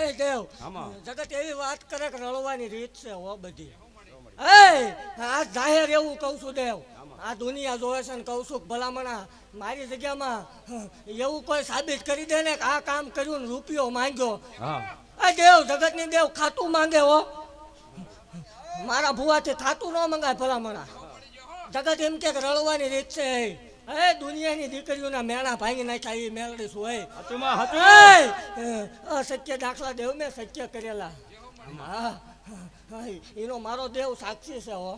હે દેવ જગત એવી વાત કરે કે રળવાની રીત છે હો બધી. એ આ જાહેર એવું કહું છું દેવ. આ દુનિયા જોવે છે ને કહું છું કે ભલામણા મારી જગ્યામાં એવું કોઈ સાબિત કરી દે ને કે આ કામ કર્યું ને રૂપિયો માંગ્યો. હા. આ દેવ જગતની દેવ ખાતું માંગે હો. મારા ભુવાથી ખાતું ન મંગાય ભલામણા. જગત એમ કે કે રળવાની રીત છે હે દુનિયાની દીકરીઓના મેણા ભાંગી નાખ્યા એ મેળડી છું હે હાચુમાં હાચું. એય! અસત્ય દાખલા દેવ મેં સત્ય કરેલા હા એનો મારો દેવ સાક્ષી છે હો!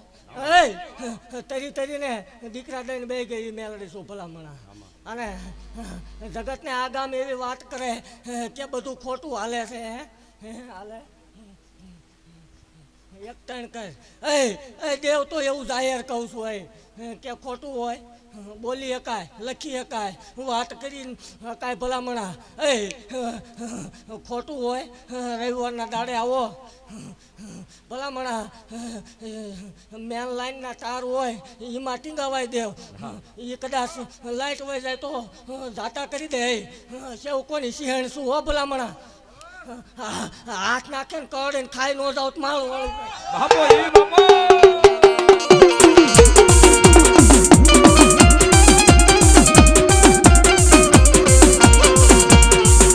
તરી તરીને દીકરા દઈને બે ગઈ છું ભલામણા અને જગતને આગામ એવી વાત કરે કે બધું ખોટું હાલે છે? હે હાલે એક ત્રણ કર એ દેવ તો એવું જાહેર કહું છું એ કે ખોટું હોય. બોલી શકાય લખી શકાય વાત કરી કાંઈ ભલામણા. એ ખોટું હોય. રવિવારના દાડે આવો. ભલામણા. મેન લાઈનના તાર હોય એમાં ટીંગાવાય દેવ. એ કદાચ લાઇટ હોય જાય તો જાતા કરી દે સેવ કોની સિંહણ શું, હો ભલામણા? હાથ નાખે ને કરે ને ખાઈ નો જાવ તો માળું વાળું બાપો એ બાપો!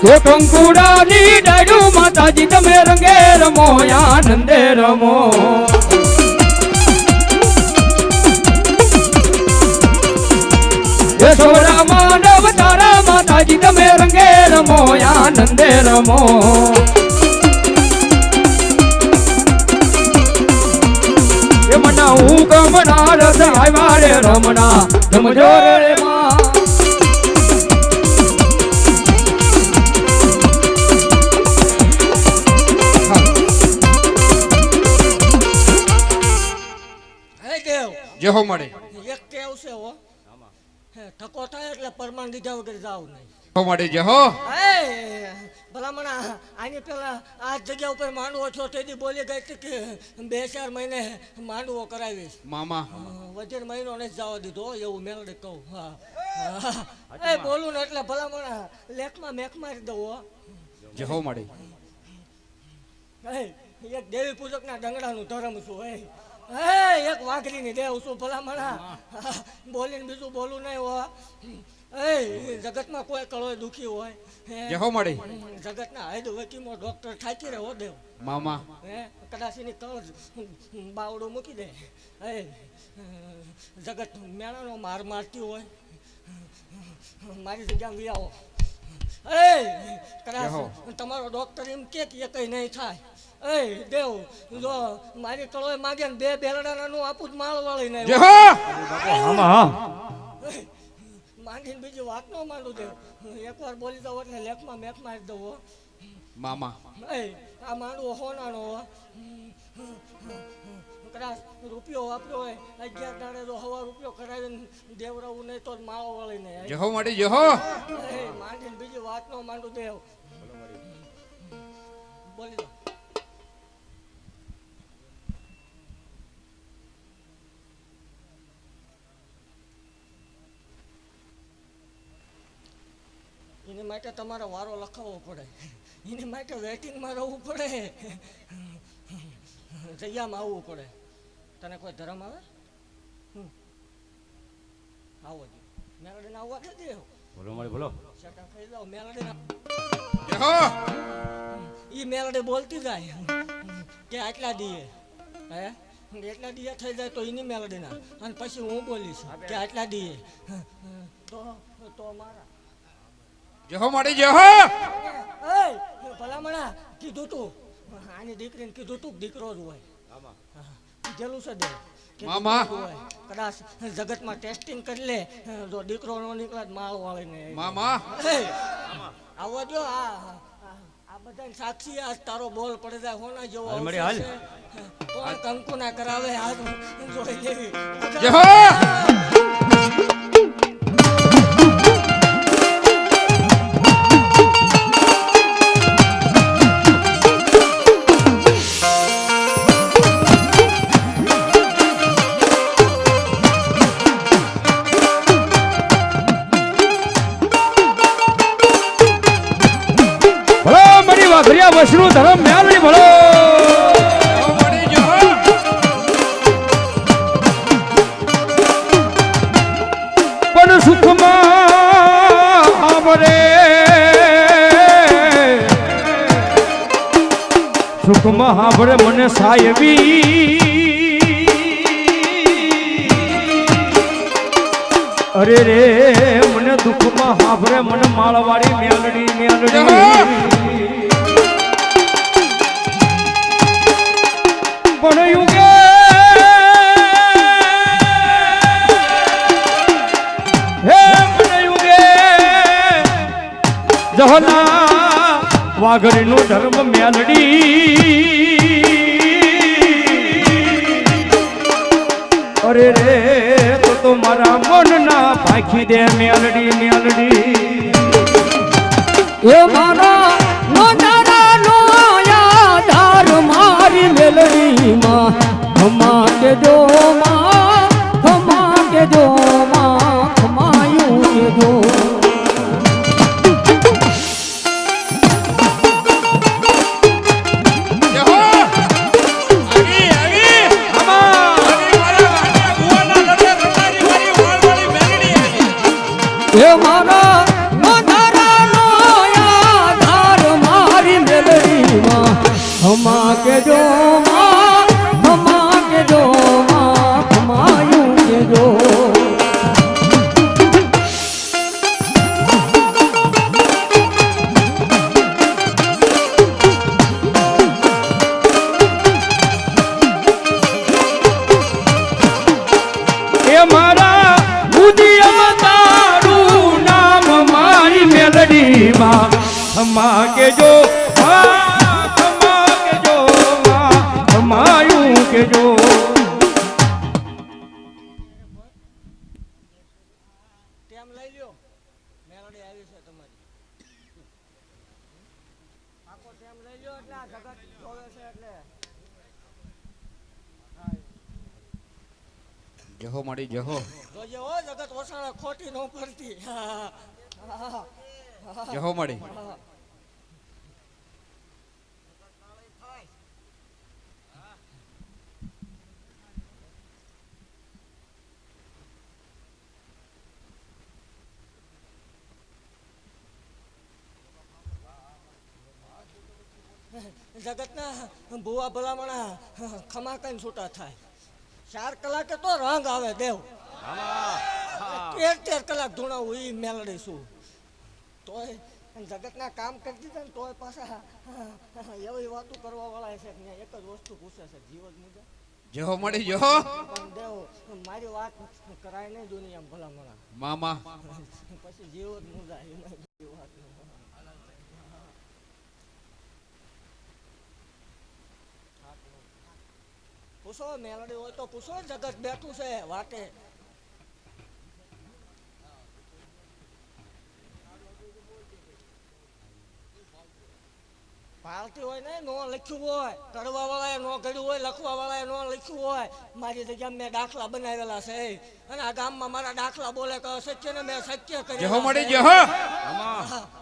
હે કંકુડાની ડાડુ માતાજી તમે રંગે રમો આનંદે રમો. તારા માતાજી તમે રંગે રમો આનંદે રમો. હું કમના રસ આવ્યા રે રમણા રમજો રે માં. મળે. એક કેવ છે હો. હે, ઠકો થાય એટલે પરમાણ દીધા વગર જાવ નહીં. હો મળે જે હો ભલામણા આની પેલા આ જગ્યા ઉપર માંડવો છો તેથી બોલી ગઈ હતી કે બે ચાર મહિને માંડવો કરાવીશ. મામા. વજન મહિનો ને જવા દીધો એવું મેળડે કહું હા. એ બોલું ને એટલે ભલામણા લેખમાં મેક મારી દઉં જહો મળી એક દેવી પૂજકના ડંગડાનું ધર્મ છું હે. હે એક વાઘરીની દેવ છું ભલામણા બોલીને બીજું બોલું નહીં હો. એ જગતમાં કોઈ કળો દુખી હોય. હે, જે જગતના હૈદ વકીમો ડોક્ટર થાકી રહે દેવ? મામા. હે કદાચ એની કળ બાવડો મૂકી દે. હે જગત મેળાનો માર મારતી હોય. મારી જગ્યામાં વિયાવો. એ કદાચ તમારો ડોક્ટર એમ કે કે એ કઈ નહીં થાય. એ દેવ જો મારી કળોય માગે ને બે બેલડાના નું આપું જ માળ વાળી ને જે હો! આમાં માંડીને બીજી વાત ન માંડું દેવ. એકવાર બોલી દઉં એટલે લેખમાં મેખ મારી દઉં મામા. એ આ માંડવો હોનાનો. કદાચ રૂપિયો વાપર્યો હોય અગિયાર દાડે તો હવા રૂપિયો કરાવીને દેવરાવું નહીં તો માળો વાળી ને જહો મળે જહો. માંડીને બીજી વાત નો માંડું દેવ. બોલી દો એની માટે તમારે વારો લખાવવો પડે. એની માટે વેટિંગમાં રહેવું પડે. જગ્યામાં આવવું પડે. તને કોઈ ધર્મ આવે? હમ. આવો જ. મેલડીને આવવા દે દેવ. બોલો મારી બોલો. શેટા ખાઈ મેલડીને ઈ મેલડી બોલતી જાય. કે આટલા દીએ. હે? એટલા દીએ થઈ જાય તો એની મેલડીના. અને પછી હું બોલીશ કે આટલા દીએ. તો તો મારા. જે માડી મળે એ ભલામણા કીધું તું. આની દીકરીને કીધું તું દીકરો જ હોય. કીધેલું છે દે. મામા. કદાચ જગતમાં ટેસ્ટિંગ કરી લે જો દીકરો નો નીકળે માળો આવે વાળીને મામા. આવો જો આ આ- આ બધા સાક્ષી આજ તારો બોલ પડે જાય હોના જેવો હાલ કોણ કંકુ ના કરાવે આજ જોઈ લેવી બોલો મારી ધર્મ મેળવી ભળો પણ સુખમાં આવરે. સુખમાં હાભરે મને સાયવી અરે રે, મને દુઃખમાં હાભરે મને માળવાળી મેલડી મેલડી વાઘરીનો ધર્મ મેલડી અરે રે, તો તો મારા મનના ભાખી દે મેલડી મેલડી એ મારા નોનારાનો યાદાર મારી મેલડીમાં. ખમા કે જો માં ખમા કે ખમા કે જો કેજો ખમાયું કેજો ટેમ લઈ લ્યો. મેલડી આવી છે તમારી. આખો ટેમ લઈ લ્યો એટલે આ જગત જોવે છે એટલે. જહો મળી જહો. જોજે હો જગત ઓસાળે ખોટી ન પડતી. હા, હા, હા, જહો મળી. જગતના ભુવા ભલામણા ખમા કઈ છૂટા થાય. ચાર કલાકે તો રંગ આવે દેવ. તેર તેર કલાક ધૂણાવું એ મેળડીશું છું તોય જગતના કામ કરી દીધા ને તોય પાછા એવી વાતો કરવા વાળા છે કે એક જ વસ્તુ પૂછે છે જીવન મુજબ. જહો મળી પણ દેવ મારી વાત કરાય નહીં દુનિયામાં ભલામણા. મામા. પછી જીવન મુજા એમાં વાત પૂછો મેલડી હોય તો પૂછો જગત બેઠું છે વાટે પાલતી હોય ને નો લખ્યું હોય કરવા વાળાએ નો કર્યું હોય લખવા વાળાએ નો લખ્યું હોય મારી જગ્યા મેં દાખલા બનાવેલા છે. અને આ ગામમાં મારા દાખલા બોલે કે સત્ય ને મેં સત્ય કરી જહો મળી જહો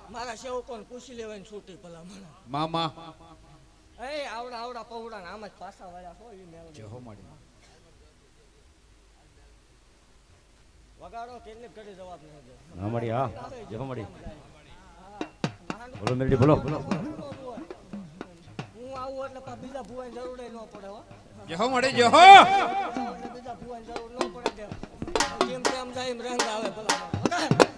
મારા સેવકોને પૂછી લેવાની છૂટી ભલા મને મામા. એ આવડા આવડા પૌડા ને આમ જ પાસા વાળા હોય ઈ મેળવી. જહો મળી. વગાડો કેટલી ઘડી જવાબ નહીં દે. હા મળી હા. જહો મળી. બોલો મેલડી બોલો. હું આવું એટલે બીજા ભુવાની જરૂર ન પડે હો. જહો મળે જહો બીજા ભુવાની જરૂર ન પડે કેમ કેમ જાય એમ રંગ આવે ભલા.